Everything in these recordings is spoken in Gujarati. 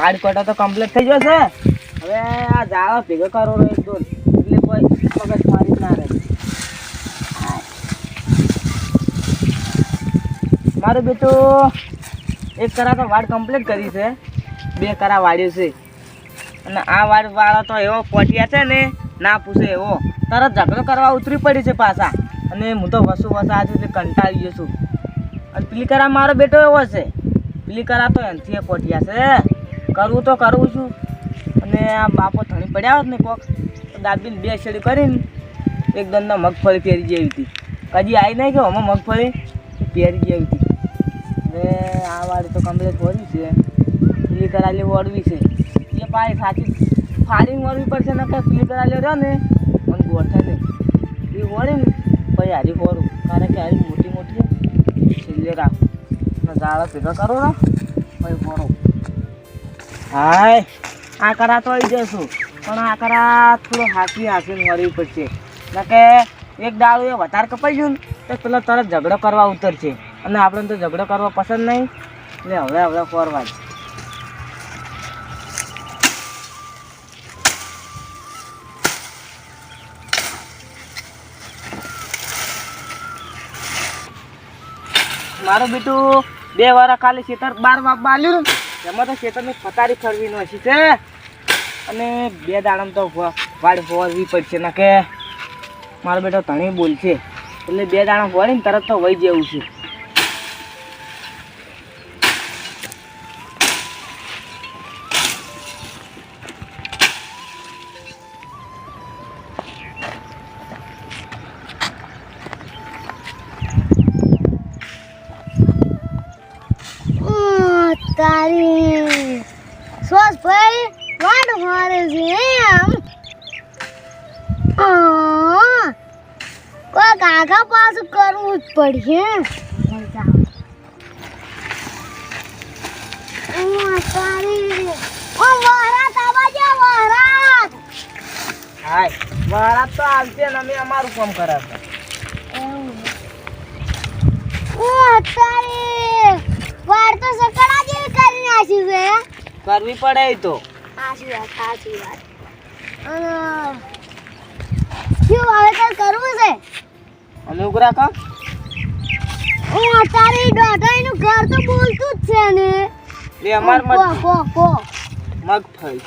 વાડ કોટા તો કમ્પ્લીટ થઈ ગયો છે હવે આ જાળો ભેગો કરો એક દોન એટલે કોઈ મગજ મારી ના રહે. મારું બેટું એક કરા તો વાડ કમ્પ્લીટ કરી છે. બે કરા વાળ્યું છે. અને આ વાડ વાળો તો એવો પોટિયા છે ને, ના પૂછે એવો. તરત ઝઘડો કરવા ઉતરી પડી છે પાછા. અને હું તો વસુ વસા છું એટલે કંટાળી ગયો છું. અને પીલી કરા મારો બેટો એવો છે. પીલી કરા તો એનથી પોટિયા છે. કરવું તો કરવું છું. અને આ બાપો ધણી પડ્યા હોત ને કોક દાબીને બે શેડી કરીને એકદમ ના મગફળી પહેરી જેવી હતી. કદી આવી નહીં કે આમાં મગફળી પહેરી જેવી હતી. હવે આ વાળી તો કમ્પ્લીટ વળવી છે. પેલી કરાલી વળવી છે. એ પાછી સાચી ફાળીને વળવી પડશે ને કે પેલી કરાલી રહ્યો ને, મને ગોઠે નહીં. એ વળીને પછી હારી વળું કારણ કે હારી મોટી મોટી છેલ્લે રાખું. જાળા ભેગા કરો ને, પછી વળો હાય. આકરા તો આવી જશું, પણ આકરા કરા થોડો હાથી હાથી મળવી પડશે. એટલે કે એક દાડું એ વધારે કપાઈ ગયું તો પેલો તરત ઝઘડો કરવા ઉતરશે. અને આપણને તો ઝઘડો કરવો પસંદ નહીં. એટલે હવે હવે કરવા જ મારું બીટું બે વાર ખાલી ખેતર બાર બાપ બાલ્યું એમાં તો ખેતરની ફતારી ખરવી નથી છે. અને બે દાડમ તો વાડ ફોરવી પડશે ના કે. મારો બેટો ધણી બોલશે. એટલે બે દાણા ફોરીને તરત તો વહી જેવું છે. તારી ભાઈ વાડ મારે છે એમ કોઈક આગા પાછું કરવું જ પડશે. વરાત તો આવશે ને અમે અમારું કામ કરાશે તારી વાડ તો સકડા જેવી કરી નાખી છે. કરવી પડે તો. સાચી વાત સાચી વાત. અને શું વાવેતર કરવું છે? અમે ઉગરા કા હું. અત્યારે નું ઘર તો બોલતું જ છે ને. એ અમાર મત કો કો મગફળી.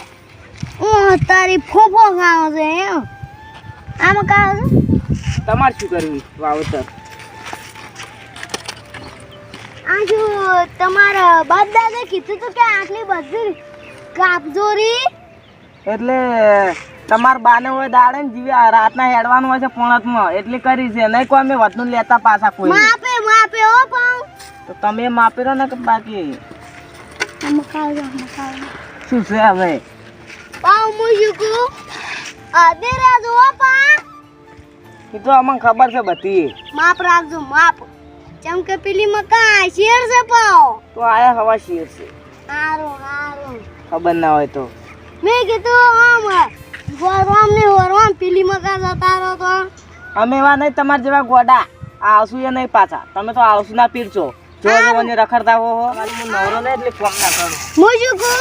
હું અત્યારે ફોફો ખાવ છે એમ. આમ ખાવ છે તમારે શું કરવું વાવતર? આ તમારા બાપ દાદા કીધું તો કે આટલી બધી કાપજોરી. એટલે તમાર બાને હોય દાડે ને જીવે રાતના હેડવાનું હોય છે પોણતમાં. એટલે કરી છે. નહીં કોઈ અમે વધુ લેતા પાછા કોઈ. માપે માપે હો પાઉ તો તમે માપી રહો ને કે બાકી. શું છે હવે? પાઉ મૂજુકું અધે રાજ હો પા એ તો અમને ખબર છે બધી. માપ રાખજો માપ. જેમ કે પેલી મકા શેર છે પાવ? તો આયા હવા શેર છે. હારું હારું. ખબર ના હોય તો. મેં કીધું આમ ગોરવામ ને હોરવામ પેલી મકા જતા રહો તો? અમે એવા નહીં તમારા જેવા ગોડા. આવશું એ નહીં પાછા. તમે તો આવશું ના પીરશો જો મને રખડતા હો હો. હું નવરો ને એટલે કોમ ના કરું. મુજુકુ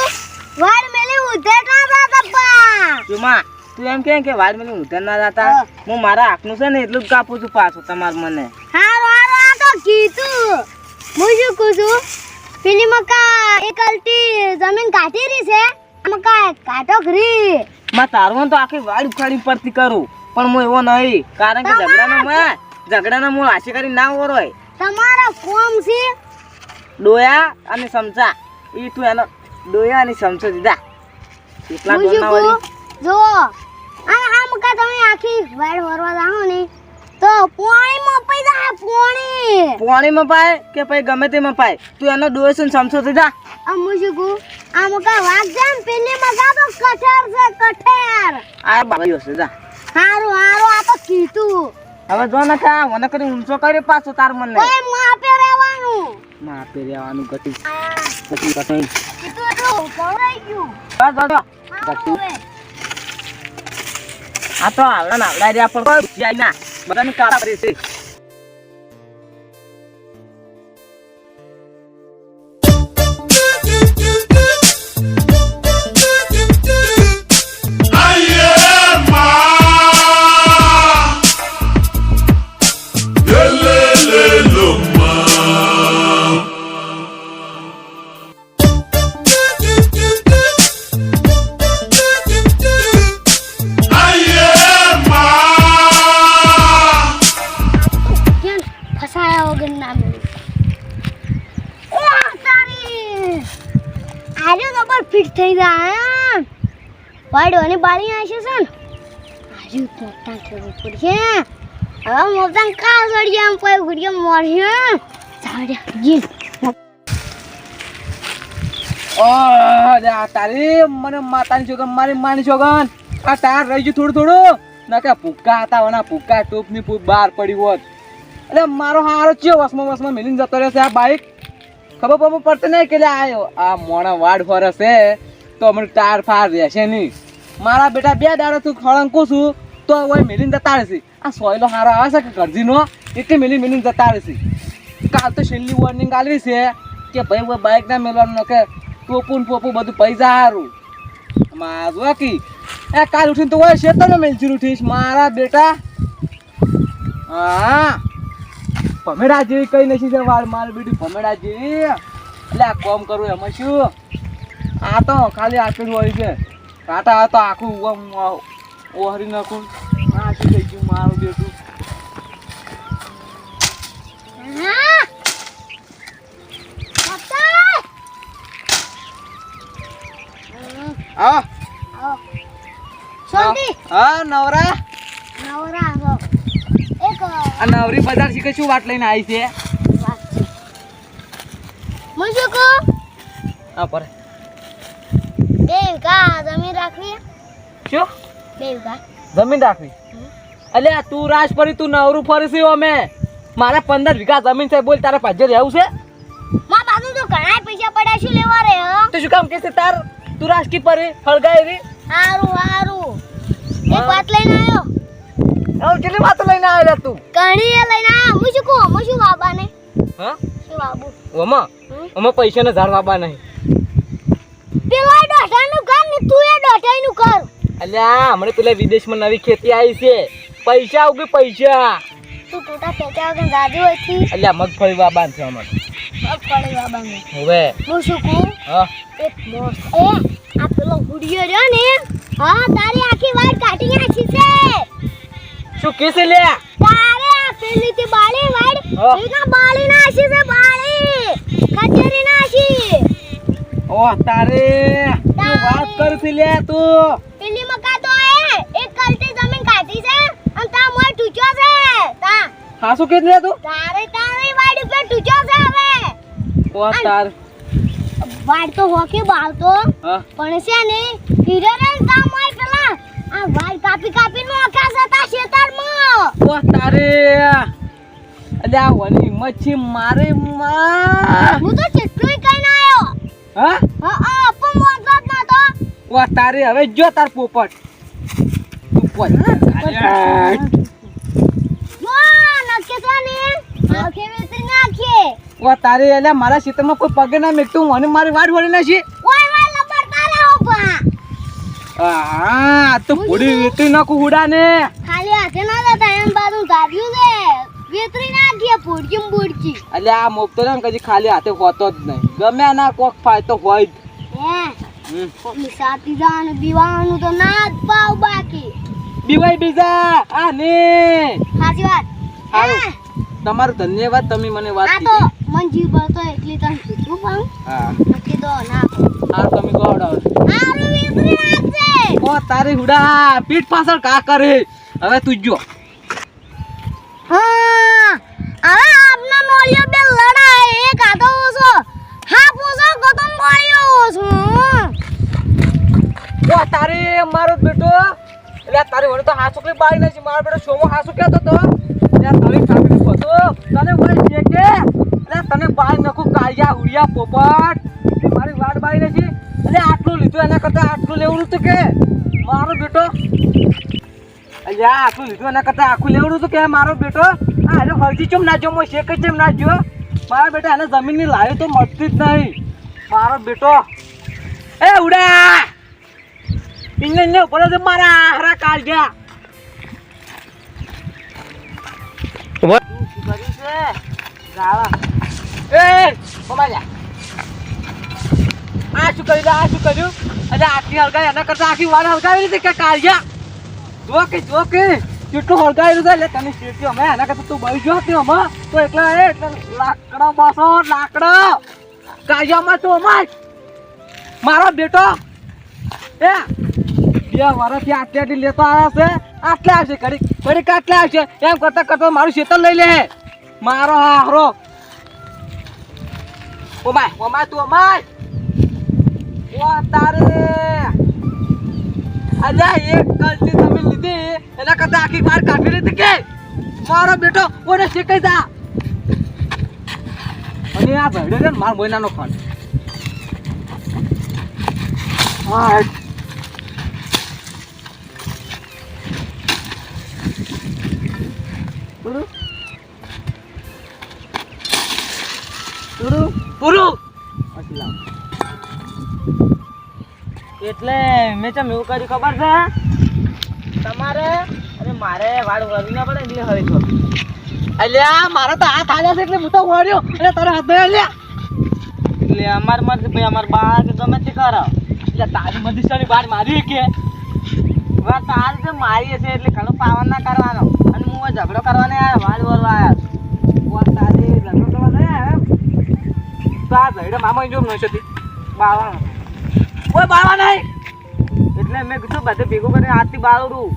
વાર મેલી ઉધે કા બાપા જુમા તું એમ કે કે વાર મેલી ઉધર ના જતા? હું. મારા આંખનું છે ને એટલું જ કાપું છું પાછું તમાર મને. હારું હારું આ તો કીધું મુજુકુ છું? પેલી મકા એક અલટી જમીન કાઢી રહી છે મકા કાઢો ઘરી. માં તારું તો આખી વાડ ઉખાડી પડતી કરું. પણ હું એવો નહીં. કારણ કે ઝઘડાનો મેં ઝઘડાનો હું આશી કરી ના ઓરોય તમારા કોમ છે? ડોયા અને સમસા એ તું એનો ડોયા અને સમસો દીધા. એટલા ડોના વળી. જો આ આ મકા તમે આખી વાડ વરવા જાઓ ને તો પાણીમાં પઈ જાય પોણી. પોણીમાં પાય કે પછી ગમે તે મપાય તું એનો છે ને સમસો અમુ આ મુજુકુ આ મકા વાગ જામ પેલી મકા તો કઠેર છે કઠેર. આ બાબા હશે જા. હારું હારું આ તો કીધું. હવે જો ને કા મને કરી ઊંચો કરે પાછો તાર મને ઓય માપે રહેવાનું. માપે પેર્યાવાનું ગતિ. ગતિ કઈ કીધું એટલું ગવરાઈ ગયું. બસ બસ ગતિ આ તો આવડા આવડા રહ્યા પણ જાય ના. બધાની કાળા કરી છે. થઈ જાય વાડવાની બાળી નાખશે છે ને આજે મોટા થવું પડશે હવે મોટા કા સળિયા આમ કોઈ ગુડિયા મોરશે સાડ્યા આ તારી, મને માતાની છોકન મારી માની છોકન આ તાર રહી ગયું થોડું થોડું. ના કે ભૂક્કા હતા વના બહાર પડી હોત. એટલે મારો હારો છે વસમાં વસમાં મેલીને જતો રહેશે આ બાઈક ખબર પડતી નહીં કે આ મોણા વાડ ફરસ છે તો મને ટાયર ફાર રહેશે નહીં. મારા બેટા બે દાડો તું ખળંકું છું, તો હવે મેલીને જતા રહેશે. આ સોયલો હારો આવે છે કે કરજીનો એટલે મેલી મેલીને જતા રહેશે. કાલ તો છેલ્લી વોર્નિંગ આલવી છે કે ભાઈ, હવે બાઇક ના મેળવાનું કે ટોપું પોપું બધું પૈસા હારું. મારો કી, એ કાલ ઉઠીને તો હોય શેતરમાં મેલચી ઉઠીશ. મારા બેટા, હા, ભમેડા જેવી કઈ નથી છે વાળ, મારી બેટી ભમેડા જેવી. એટલે આ કોમ કરું એમાં શું આ તો ખાલી આટલું હોય છે. કાંટા આ તો આખું ઓમ ઓહરી નાખું આ શું થઈ ગયું મારું બેટું? નવરા? નવરા આ નવરી બજાર શીખે શું વાટ લઈને આવી છે? આ હું પર. રાખવી શું બે વીઘા જમીન રાખવી. અલ્યા તું રાજ ફરી તું નવરું ફરીશું અમે. મારે પંદર વીઘા જમીન છે બોલ તારે પાછળ રહેવું છે? માં બાજુ તો ઘણા પૈસા પડ્યા શું લેવા રે તો શું કામ કે છે તાર? તું રાજ કી પરી હળગાય રે હારું હારું. એક વાત લઈને આવ્યો. હવે કેટલી વાતો લઈને આવ્યો તું? કણી એ લઈને આવ્યો. હું શું કહું? હું શું બાબા ને હા? શું બાબુ ઓમાં? ઓમાં પૈસા ને ઝાડ બાબા નહીં. પેલા તું એ ડોટાઈનું કર. અલ્યા હમણાં પેલા વિદેશમાં નવી ખેતી આવી છે. પૈસા ઉગે પૈસા. તું ટૂટા ફેંક્યા વગર દાદી હોયથી અલ્યા મગફળી વાબા છે અમારે. મગફળી બાબાને હવે. હું શું કહું? હા. એક મોસ એ આ પેલો ગુડિયો રહ્યો ને હા તારી આખી વાળ કાઢી નાખી છે. શું કેસે લ્યા? તારે આ પેલી થી બાળી એના બાળી નાખી છે બાળી. કચેરી નાખી. ઓ તારે. શું વાત કરતી લે તું. પેલી મકા તો એ એક કલટી જમીન કાઢી છે અને તા મોય ટૂચો છે. તા. હા શું કે તું? તારે તારી વાડી પર ટૂચો છે હવે. ઓ તાર? વાડ તો હોકે બાળતો પણ છે ને હીરે રે તા મોય પેલા આ વાડ કાપી કાપી નો આખા છે તા મો ઓ તારે? અલ્યા વની મચ્છી મારે માં. હું તો કેટલુંય કઈ ના આવ્યો હા હા ઓ તારે હવે જો તાર પોપટ. તું ને વેતરી ઓ તારે અલ્યા મારા ખેતરમાં કોઈ પગે ના મેકતું. મને મારી વાડ વળી હા તો પૂરી વેતી નાખું હુડા ને ખાલી હાથે ના જતા એમ બાજુ છે. વેતરી નાખીએ પૂડકી પૂડકી અલ્યા આ મોકતો ને કદી ખાલી હાથે હોતો જ નહીં. ગમે ના કોક ફાયતો હોય જ. કોકની સાથી જવાનું દીવાનું તો ના જ પાવ બાકી. બીવાય બીજા આ ને. સાચી વાત. હારું. તમારું ધન્યવાદ તમે મને વાત આ તો મન જીવ બળતો એટલી તને કીધું પણ. હા. નક્કી તો ના. હા તમે વેતરી નાખજે ઓ તારી હુડા પીઠ પાછળ કા કરે? હવે તું જો. હા. હવે આપના નોલિયો બે લડાય એક આધો ઓછો હા. તારી, મારો બેટો. એટલે તારે વડે તો હાસુ કઈ બાળી નથી મારો બેટો સોમો હાસુ કહેતો તો. એટલે તારી તને વળી છે કે એટલે તને બાળી નાખું કાળિયા ઉડિયા પોપટ. મારી વાડ બાળી નથી એટલે આટલું લીધું એના કરતા આટલું લેવું હતું કે? મારો બેટો. અલ્યા, આટલું લીધું એના કરતા આખું લેવડું હતું કે, મારો બેટો? આ એટલે હળજી ચમ નાખ્યો મો શેક ચમ ના નાખ્યો મારા બેટા એને જમીનની લાવી તો મળતી જ નહીં. મારો બેટો. એ ઉડા! ઇન્ને ઇન્ને ઉપર જ મારા હારા એ મમાજા આ શું કર્યું? આ શું કર્યું? અરે આખી હલકા એના કરતા આખી વાર હલકાવી લીધી કે કાઢ્યા? જો કે જો કે. કેટલું હળગાયેલું છે, એટલે તને શેઠી અમે એના કરતા તું બળી ગયો હતી અમે. તો એકલા એ, એટલે લાકડા બસો લાકડા. કાયામાં તો અમાર મારો બેટો. એ, બે વર્ષથી આટલી આટલી લેતો આવ્યા છે. આટલા આવશે ઘડી ઘડી આટલે આવશે. એમ કરતા કરતા મારું શેતર લઈ લે. મારો હારો ઓમાય ઓમાય તું અમાય ઓ, તારે. અલ્યા એક ગલતી તમે લીધી, એના કરતા આખી માર કાઢી લીધી કે? મારો બેટો, કોને શીખાઈ જા અને આ ભેડે ને માર મોઈનાનો પૂરું? પૂરું? પૂરું? એટલે મેં ચમ એવું કર્યું ખબર છે? તમારે? અને મારે વાળ વળવી ના પડે એટલે હવે છો અલ્યા, મારો તો હાથ આવ્યા છે એટલે હું તો વળ્યો અને તારો હાથ નહીં અલ્યા એટલે અમાર મરજી ભાઈ, અમાર બા કે ગમે તે કરો. એટલે તારી મધીસાની બાર મારી કે વાત તાર રીતે મારી હશે એટલે ઘણો પાવન ના કરવાનો. અને હું ઝઘડો કરવાને યાર, વાળ વળવા આવ્યા ઓ તારી લગ્ન કરવા નહીં આવ્યા એમ? તો આ ઝઘડો મામા જોમ ન છતી બાવા ઓય બાવા નહીં. એટલે મેં કીધું બધું ભેગું કરીને હાથથી બાળું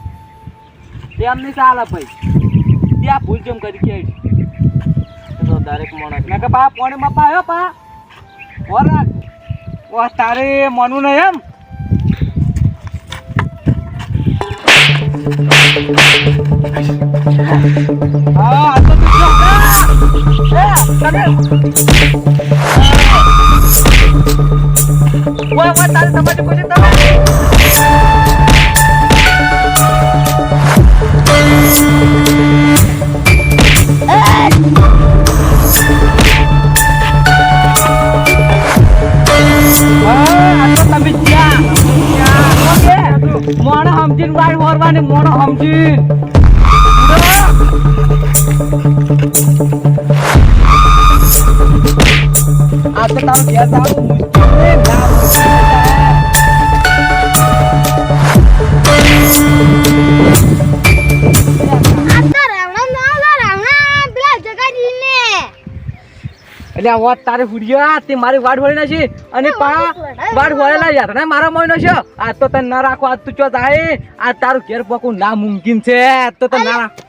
એમ નહીં ચાલે ભૂલ કેમ કરી કે દરેક માણસ મેં કે પા પોણી માં પાયો પા ઓરાક ઓ તારે મનું નહીં એમ? આ તો તું તારો ઘેર જવાનું મુશ્કેલ ના છે. એટલે આ વાત તારે ફૂડ્યા તે મારી વાડ વળી નાખી અને પા વાડ વળેલા યાર ને મારા મોય છે. આ તો તને ના રાખો આ તું ચો જાય. આ તારું ઘેર પકું ના મુમકિન છે. તો તને ના રાખ-